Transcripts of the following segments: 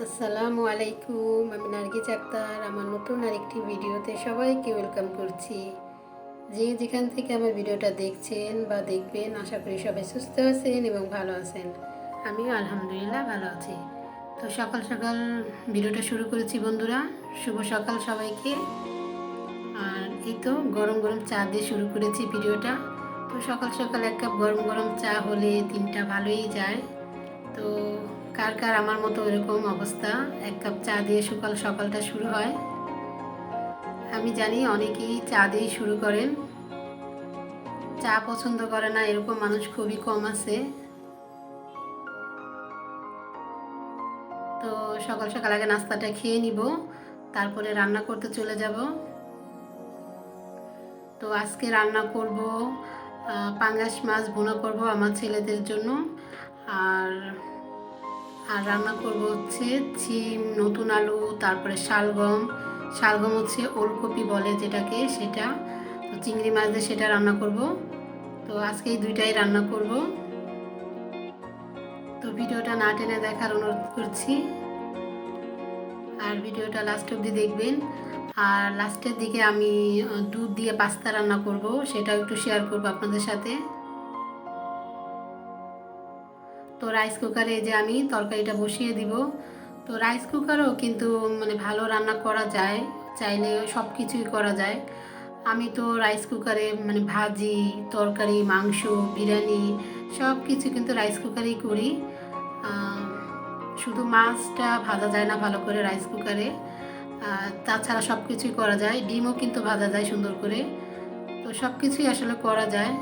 আসসালামু আলাইকুম, আমি নার্গিস আক্তার আমার নতুন আরেকটি ভিডিওতে সবাইকে ওয়েলকাম করছি। যে যেখান থেকে আমার ভিডিওটা দেখছেন বা দেখবেন, আশা করি সবাই সুস্থ আছেন এবং ভালো আছেন। আমি আলহামদুলিল্লাহ ভালো আছি। তো সকাল সকাল ভিডিওটা শুরু করেছি বন্ধুরা, শুভ সকাল সবাইকে। আর এই তো গরম গরম চা দিয়ে শুরু করেছি ভিডিওটা। তো সকাল সকাল এক কাপ গরম গরম চা হলে দিনটা ভালোই যায়। তো কার কার আমার মতো এরকম অবস্থা? এক কাপ চা দিয়ে সকাল সকালটা শুরু হয়। আমি জানি অনেকেই চা দিয়েই শুরু করেন। চা পছন্দ করে না, এরকম মানুষ খুবই কম আছে। তো সকাল সকাল আগে নাস্তাটা খেয়ে নিব, তারপরে রান্না করতে চলে যাব। তো আজকে রান্না করব পাঙ্গাস মাছ বোনা করব আমার ছেলেদের জন্য। আর আর রান্না করব হচ্ছে চিম, নতুন আলু, তারপরে শালগম। শালগম হচ্ছে ওলকপি বলে যেটাকে, সেটা, তো চিংড়ি মাছ দিয়ে সেটা রান্না করব। তো আজকে এই দুইটাই রান্না করব। তো ভিডিওটা না টেনে দেখার অনুরোধ করছি। আর ভিডিওটা লাস্ট অবধি দেখবেন। আর লাস্টের দিকে আমি দুধ দিয়ে পাস্তা রান্না করব, সেটাও একটু শেয়ার করব আপনাদের সাথে। তো রাইস কুকারে যে আমি তরকারিটা বসিয়ে দিব। তো রাইস কুকারও কিন্তু মানে ভালো রান্না করা যায়, চাইলে সব কিছুই করা যায়। আমি তো রাইস কুকারে মানে ভাজি, তরকারি, মাংস, বিরিয়ানি সব কিছু কিন্তু রাইস কুকারেই করি। শুধু মাছটা ভাজা যায় না ভালো করে রাইস কুকারে তাছাড়া সব কিছুই করা যায়, ডিমও কিন্তু ভাজা যায় সুন্দর করে। তো সব কিছুই আসলে করা যায়।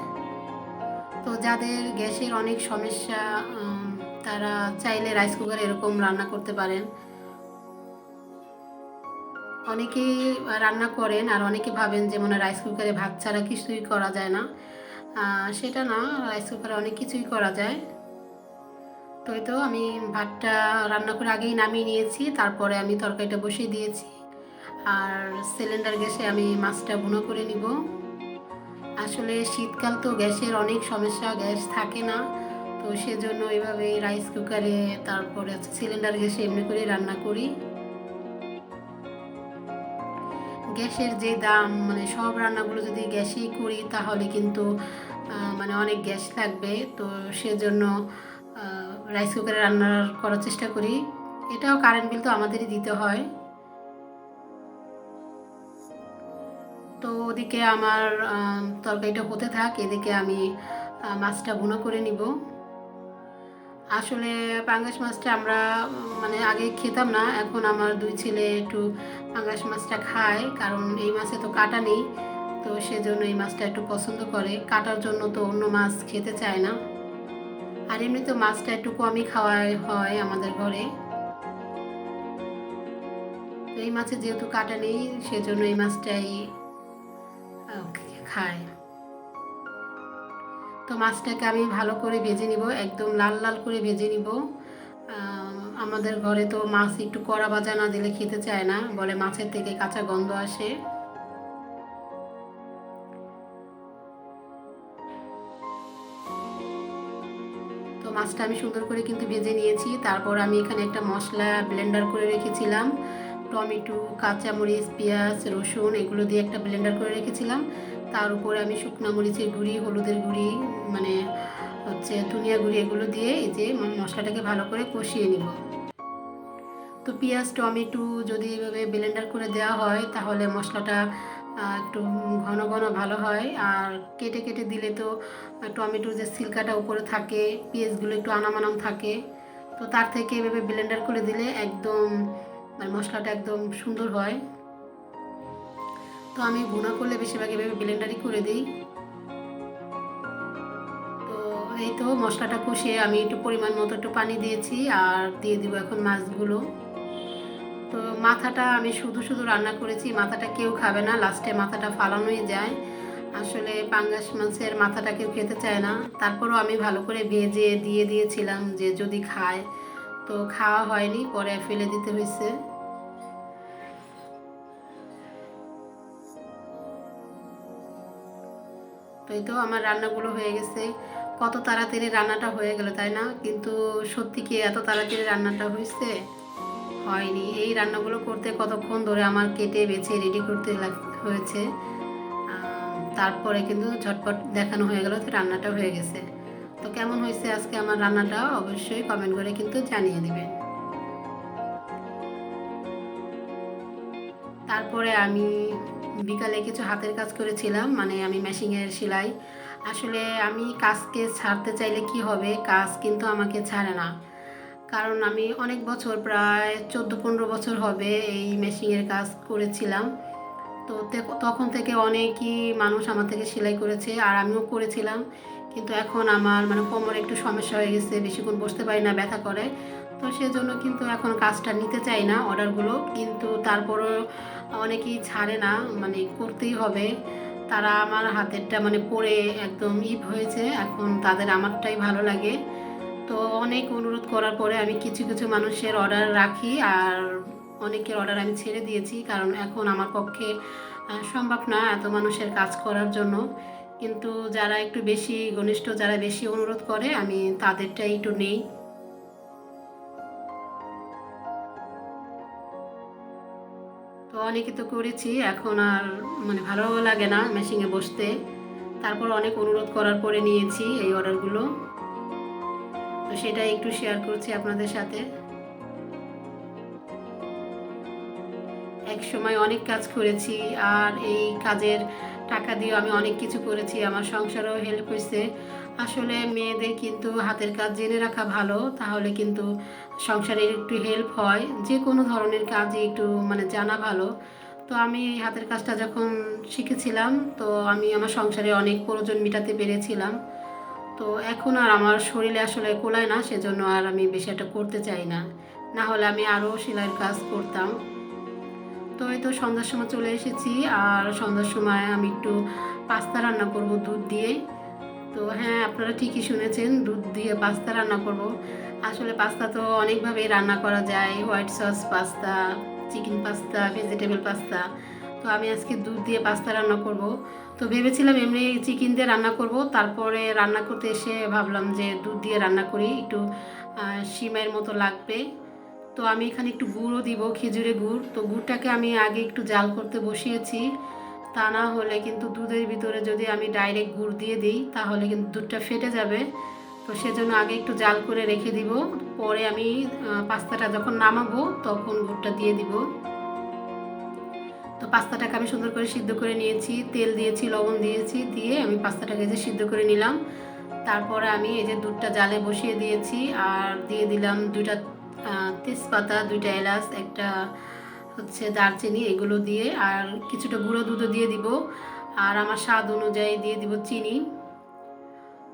তো যাদের গ্যাসের অনেক সমস্যা তারা চাইলে রাইস কুকারে এরকম রান্না করতে পারেন। অনেকেই রান্না করেন আর অনেকে ভাবেন যে মনে রাইস কুকারে ভাত ছাড়া কিছুই করা যায় না। সেটা না, রাইস কুকারে অনেক কিছুই করা যায়। তো তো আমি ভাতটা রান্না করে আগেই নামিয়ে নিয়েছি, তারপরে আমি তরকারিটা বসিয়ে দিয়েছি। আর সিলিন্ডার গ্যাসে আমি মাছটা বুনো করে নিব। আসলে শীতকাল তো গ্যাসের অনেক সমস্যা, গ্যাস থাকে না। তো সেজন্য এইভাবে রাইস কুকারে তারপরে সিলিন্ডার গ্যাসে এমনি করে রান্না করি। গ্যাসের যে দাম মানে সব রান্নাগুলো যদি গ্যাসেই করি, তাহলে কিন্তু মানে অনেক গ্যাস লাগবে। তো সেজন্য রাইস কুকারে রান্না করার চেষ্টা করি। এটাও কারেন্ট বিল তো আমাদেরই দিতে হয়। তো ওদিকে আমার তরকারিটা হতে থাক, এদিকে আমি মাছটা বুনো করে নিব। আসলে পাঙ্গাস মাছটা আমরা মানে আগে খেতাম না, এখন আমার দুই ছেলে একটু পাঙ্গাস মাছটা খায়, কারণ এই মাছে তো কাটা নেই, তো সেজন্য এই মাছটা একটু পছন্দ করে। কাটার জন্য তো অন্য মাছ খেতে চায় না। আর এমনি তো মাছটা একটু কমই খাওয়া হয় আমাদের ঘরে। এই মাছে যেহেতু কাটা নেই, সেজন্য এই মাছটাই খায় তো মাছটাকে আমি ভালো করে ভেজে নিব একদম লাল লাল করে ভেজে নিব। আমাদের ঘরে তো মাছ একটু কড়া ভাজা না দিলে খেতে চায় না বলে মাছের থেকে কাঁচা গন্ধ আসে। তো মাছটা আমি সুন্দর করে কিন্তু ভেজে নিয়েছি তারপর আমি এখানে একটা মশলা ব্লেন্ডার করে রেখেছিলাম। টমেটো, কাঁচামরিচ, পেঁয়াজ, রসুন এগুলো দিয়ে একটা ব্লেন্ডার করে রেখেছিলাম। তার উপরে আমি শুকনো মরিচের গুঁড়ি, হলুদের গুঁড়ি মানে হচ্ছে ধনিয়া গুঁড়ি এগুলো দিয়ে এই যে মশলাটাকে ভালো করে কষিয়ে নিব। তো পেঁয়াজ, টমেটো যদি এভাবে ব্লেন্ডার করে দেওয়া হয় তাহলে মশলাটা একটু ঘন ঘন ভালো হয়। আর কেটে কেটে দিলে তো টমেটোর যে সিলকাটা উপরে থাকে, পেঁয়াজগুলো একটু আনামানাম থাকে। তো তার থেকে এভাবে ব্লেন্ডার করে দিলে একদম মানে মশলাটা একদম সুন্দর হয়। তো আমি ভুনা করলে বেশিরভাগ এভাবে ব্লেন্ডারই করে দিই। তো এই তো মশলাটা কষিয়ে আমি একটু পরিমাণ মতো একটু পানি দিয়েছি আর দিয়ে দিব এখন মাছগুলো। তো মাথাটা আমি শুধু শুধু রান্না করেছি, মাথাটা কেউ খাবে না, লাস্টে মাথাটা ফালানোই যায়। আসলে পাঙ্গাস মাছের মাথাটা কেউ খেতে চায় না। তারপরও আমি ভালো করে ভেজে দিয়ে দিয়েছিলাম যে যদি খায়। তো খাওয়া হয়নি, পরে ফেলে দিতে হয়েছে। এই তো আমার রান্নাগুলো হয়ে গেছে। কত তাড়াতাড়ি রান্নাটা হয়ে গেল, তাই না? কিন্তু সত্যি কি এত তাড়াতাড়ি রান্নাটা হয়েছে? হয়নি। এই রান্নাগুলো করতে কতক্ষণ ধরে আমার কেটে বেছে রেডি করতে হয়েছে। তারপরে কিন্তু ঝটপট দেখানো হয়ে গেল তো রান্নাটা হয়ে গেছে। তো কেমন হয়েছে আজকে আমার রান্নাটা? অবশ্যই কমেন্ট করে কিন্তু জানিয়ে দিবেন। তারপরে আমি বিকালে কিছু হাতের কাজ করেছিলাম মানে আমি মেশিনের সেলাই। আসলে আমি কাজকে ছাড়তে চাইলে কি হবে? কাজ কিন্তু আমাকে ছাড়ে না। কারণ আমি অনেক বছর, প্রায় চোদ্দ পনেরো বছর হবে এই মেশিনের কাজ করেছিলাম। তো তখন থেকে অনেকই মানুষ আমার থেকে সেলাই করেছে, আর আমিও করেছিলাম। কিন্তু এখন আমার মানে কোমরে একটু সমস্যা হয়ে গেছে, বেশিক্ষণ বসতে পারি না, ব্যথা করে। তো সেজন্য কিন্তু এখন কাজটা নিতে চাই না অর্ডারগুলো। কিন্তু তারপরও অনেকেই ছাড়ে না মানে করতেই হবে। তারা আমার হাতেরটা মানে পরে একদম ইপ হয়েছে, এখন তাদের আমারটাই ভালো লাগে। তো অনেক অনুরোধ করার পরে আমি কিছু কিছু মানুষের অর্ডার রাখি আর অনেকের অর্ডার আমি ছেড়ে দিয়েছি, কারণ এখন আমার পক্ষে সম্ভব না এত মানুষের কাজ করার জন্য। কিন্তু যারা একটু বেশি ঘনিষ্ঠ, যারা বেশি অনুরোধ করে, আমি তাদেরটাই একটু নেই। তো অনেকে তো করেছি, এখন আর মানে ভালো লাগে না মেশিনে বসতে। তারপর অনেক অনুরোধ করার পরে নিয়েছি এই অর্ডারগুলো তো সেটাই একটু শেয়ার করছি আপনাদের সাথে। এক সময় অনেক কাজ করেছি, আর এই কাজের টাকা দিয়ে আমি অনেক কিছু করেছি, আমার সংসারেও হেল্প হয়েছে। আসলে মেয়েদের কিন্তু হাতের কাজ জেনে রাখা ভালো, তাহলে কিন্তু সংসারের একটু হেল্প হয়। যে কোনো ধরনের কাজই একটু মানে জানা ভালো। তো আমি এই হাতের কাজটা যখন শিখেছিলাম, তো আমি আমার সংসারে অনেক প্রয়োজন মেটাতে পেরেছিলাম। তো এখন আর আমার শরীরে আসলে কোলায় না, সেজন্য আর আমি বেশি একটা করতে চাই না। না হলে আমি আরও সেলাইয়ের কাজ করতাম। তো এই তো সন্ধ্যার সময় চলে এসেছি আর সন্ধ্যার সময় আমি একটু পাস্তা রান্না করব দুধ দিয়ে তো হ্যাঁ আপনারা ঠিকই শুনেছেন, দুধ দিয়ে পাস্তা রান্না করব। আসলে পাস্তা তো অনেকভাবেই রান্না করা যায়, white sauce pasta, chicken pasta, vegetable pasta. তো আমি আজকে দুধ দিয়ে পাস্তা রান্না করব। তো ভেবেছিলাম এমনি চিকেন দিয়ে রান্না করব, তারপরে রান্না করতে এসে ভাবলাম যে দুধ দিয়ে রান্না করি, একটু সিমাইয়ের মতো লাগবে। তো আমি এখানে একটু গুঁড়ও দিব, খেজুরে গুড়। তো গুড়টাকে আমি আগে একটু জাল করতে বসিয়েছি। তা না হলে কিন্তু দুধের ভিতরে যদি আমি ডাইরেক্ট গুড় দিয়ে দিই, তাহলে কিন্তু দুধটা ফেটে যাবে। তো সেজন্য আগে একটু জাল করে রেখে দিব। পরে আমি পাস্তাটা যখন নামাবো, তখন গুড়টা দিয়ে দিব। তো পাস্তাটাকে আমি সুন্দর করে সিদ্ধ করে নিয়েছি। তেল দিয়েছি, লবণ দিয়েছি, দিয়ে আমি পাস্তাটাকে যে সিদ্ধ করে নিলাম, তারপরে আমি এই যে দুধটা জালে বসিয়ে দিয়েছি। আর দিয়ে দিলাম দুইটা তেজপাতা, দুইটা এলাচ, একটা হচ্ছে দারচিনি, এগুলো দিয়ে আর কিছুটা গুঁড়ো দুধও দিয়ে দিব। আর আমার স্বাদ অনুযায়ী দিয়ে দিব চিনি।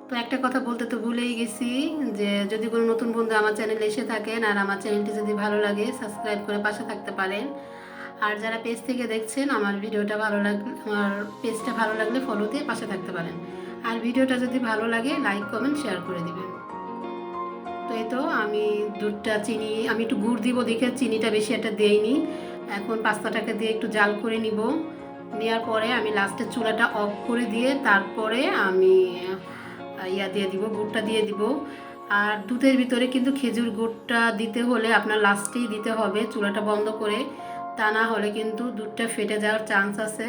তো একটা কথা বলতে তো ভুলেই গেছি যে যদি কোনো নতুন বন্ধু আমার চ্যানেলে এসে থাকেন আর আমার চ্যানেলটি যদি ভালো লাগে, সাবস্ক্রাইব করে পাশে থাকতে পারেন। আর যারা পেজ থেকে দেখছেন, আমার ভিডিওটা ভালো লাগলে আমার পেজটা ভালো লাগলে ফলো দিয়ে পাশে থাকতে পারেন। আর ভিডিওটা যদি ভালো লাগে লাইক কমেন্ট শেয়ার করে দিবেন। তো এই তো আমি দুধটা চিনি, আমি একটু গুড় দিব দেখে চিনিটা বেশি একটা দেইনি। এখন পাস্তাটাকে দিয়ে একটু জাল করে নিব। নেওয়ার পরে আমি লাস্টে চুলাটা অফ করে দিয়ে তারপরে আমি ইয়া দিয়ে দিব, গুড়টা দিয়ে দিব। আর দুধের ভিতরে কিন্তু খেজুর গুড়টা দিতে হলে আপনার লাস্টেই দিতে হবে চুলাটা বন্ধ করে। তা না হলে কিন্তু দুধটা ফেটে যাওয়ার চান্স আছে।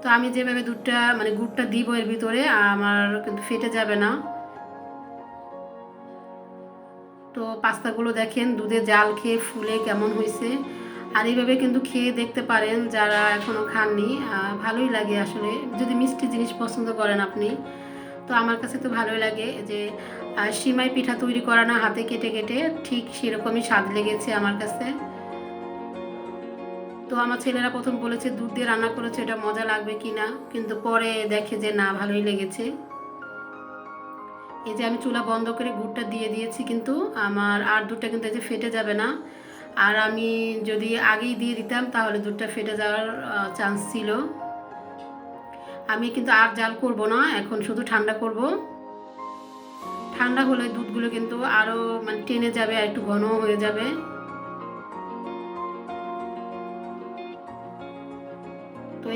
তো আমি যেভাবে দুধটা মানে গুড়টা দিব এর ভিতরে, আমার কিন্তু ফেটে যাবে না। পাস্তাগুলো দেখেন, দুধে জাল খেয়ে ফুলে কেমন হয়েছে। আর এইভাবে কিন্তু খেয়ে দেখতে পারেন যারা এখনও খাননি। ভালোই লাগে আসলে। যদি মিষ্টি জিনিস পছন্দ করেন আপনি, তো আমার কাছে তো ভালোই লাগে যে সিমাই পিঠা তৈরি করা না, হাতে কেটে কেটে ঠিক সেরকমই স্বাদ লেগেছে আমার কাছে। তো আমার ছেলেরা প্রথম বলেছে, দুধ দিয়ে রান্না করেছে, এটা মজা লাগবে কি না কিন্তু পরে দেখে যে, না, ভালোই লেগেছে। এই যে আমি চুলা বন্ধ করে গুড়টা দিয়ে দিয়েছি কিন্তু আমার আর দুধটা কিন্তু এই যে ফেটে যাবে না। আর আমি যদি আগেই দিয়ে দিতাম তাহলে দুধটা ফেটে যাওয়ার চান্স ছিল। আমি কিন্তু আর জাল করব না, এখন শুধু ঠান্ডা করব। ঠান্ডা হলে দুধগুলো কিন্তু আরও মানে টেনে যাবে, আর একটু ঘন হয়ে যাবে।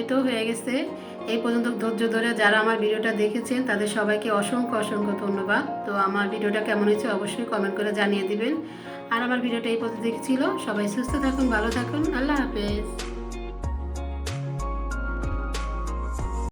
এই তো হয়ে গেছে। এই পর্যন্ত ধৈর্য ধরে যারা আমার ভিডিওটা দেখেছেন, তাদের সবাইকে অসংখ্য অসংখ্য ধন্যবাদ। তো আমার ভিডিওটা কেমন হয়েছে অবশ্যই কমেন্ট করে জানিয়ে দিবেন। আর আমার ভিডিওটা এই পর্যন্ত দেখছিল, সবাই সুস্থ থাকুন, ভালো থাকুন, আল্লাহ হাফেজ।